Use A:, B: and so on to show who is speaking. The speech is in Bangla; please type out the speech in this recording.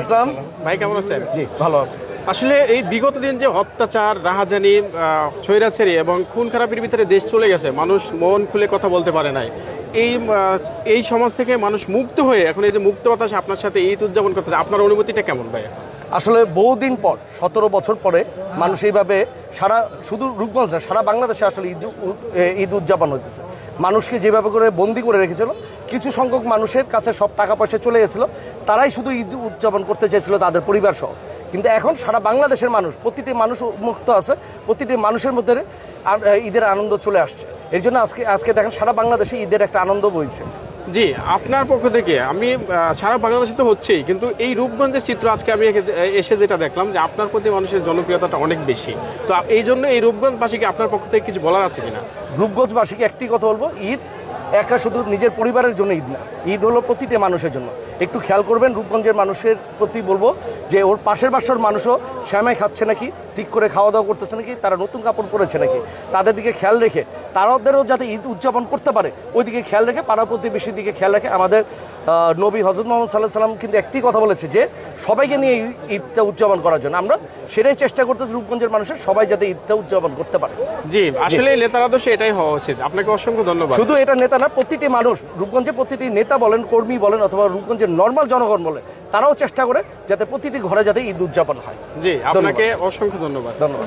A: ইসলাম
B: ভাই কেমন আছেন?
A: জি ভালো আছে।
B: আসলে এই বিগত দিন যে অত্যাচার রাহাজানি আহ, ছৈরাছাড়ি এবং খুন খারাপের ভিতরে দেশ চলে গেছে মানুষ মন খুলে কথা বলতে পারে নাই। এই এই সমাজ থেকে মানুষ মুক্ত হয়ে এখন এই যে মুক্ত বাতাস আপনার সাথে ঈদ উদযাপন করতে আপনার অনুভূতিটা কেমন ভাই?
A: আসলে বহুদিন পর, সতেরো বছর পরে মানুষ এইভাবে সারা, শুধু রূপগঞ্জ না, সারা বাংলাদেশে আসলে ঈদ ঈদ উদযাপন হতেছে মানুষকে যেভাবে করে বন্দি করে রেখেছিল, কিছু সংখ্যক মানুষের কাছে সব টাকা পয়সা চলে গেছিল, তারাই শুধু ঈদ উদযাপন করতে চেয়েছিল তাদের পরিবার সহ কিন্তু এখন সারা বাংলাদেশের মানুষ, প্রতিটি মানুষ মুক্ত আছে, প্রতিটি মানুষের মধ্যে ঈদের আনন্দ চলে আসছে। এর জন্য আজকে আজকে দেখেন সারা বাংলাদেশে ঈদের একটা আনন্দ বইছে।
B: জি, আপনার পক্ষ থেকে আমি সারা বাংলাদেশে তো হচ্ছেই, কিন্তু এই রূপগঞ্জের চিত্র আজকে আমি এসে যেটা দেখলাম যে আপনার প্রতি মানুষের জনপ্রিয়তাটা অনেক বেশি। তো এই জন্য এই রূপগঞ্জবাসীকে আপনার পক্ষ থেকে কিছু বলার আছে কিনা?
A: রূপগঞ্জবাসীকে একটি কথা বলব, ঈদ একা শুধু নিজের পরিবারের জন্য ঈদ না, ঈদ হলো প্রতিটি মানুষের জন্য। একটু খেয়াল করবেন, রূপগঞ্জের মানুষের প্রতি বলব যে ওর পাশের বাসার মানুষও শ্যামাই খাচ্ছে নাকি, ঠিক করে খাওয়া দাওয়া করতেছে নাকি, তারা নতুন কাপড় পরেছে নাকি। তাদের দিকে খেয়াল রেখে তারাদেরও যাতে ঈদ উদযাপন করতে পারে ওই দিকে খেয়াল রেখে পাড়া প্রতিবেশীর দিকে খেয়াল রেখে আমাদের নবী হজরত মোহাম্মদ সাল্লাহ সাল্লাম কিন্তু একটি কথা বলেছে যে সবাইকে নিয়ে ঈদ- ঈদটা উদযাপন করার জন্য। আমরা সেটাই চেষ্টা করতেছি রূপগঞ্জের মানুষের সবাই যাতে ঈদটা উদযাপন করতে পারে।
B: জি আসলে নেতার আদর্শ এটাই হওয়া উচিত। আপনাকে অসংখ্য ধন্যবাদ।
A: শুধু এটা নেতা না প্রতিটি মানুষ রূপগঞ্জে প্রতিটি নেতা বলেন কর্মী বলেন অথবা রূপগঞ্জের নর্মাল জনগণ বলেন তারাও চেষ্টা করে যাতে প্রতিটি ঘরে যাতে ঈদ উদযাপন হয়।
B: জি আপনাকে অসংখ্য ধন্যবাদ।
A: ধন্যবাদ।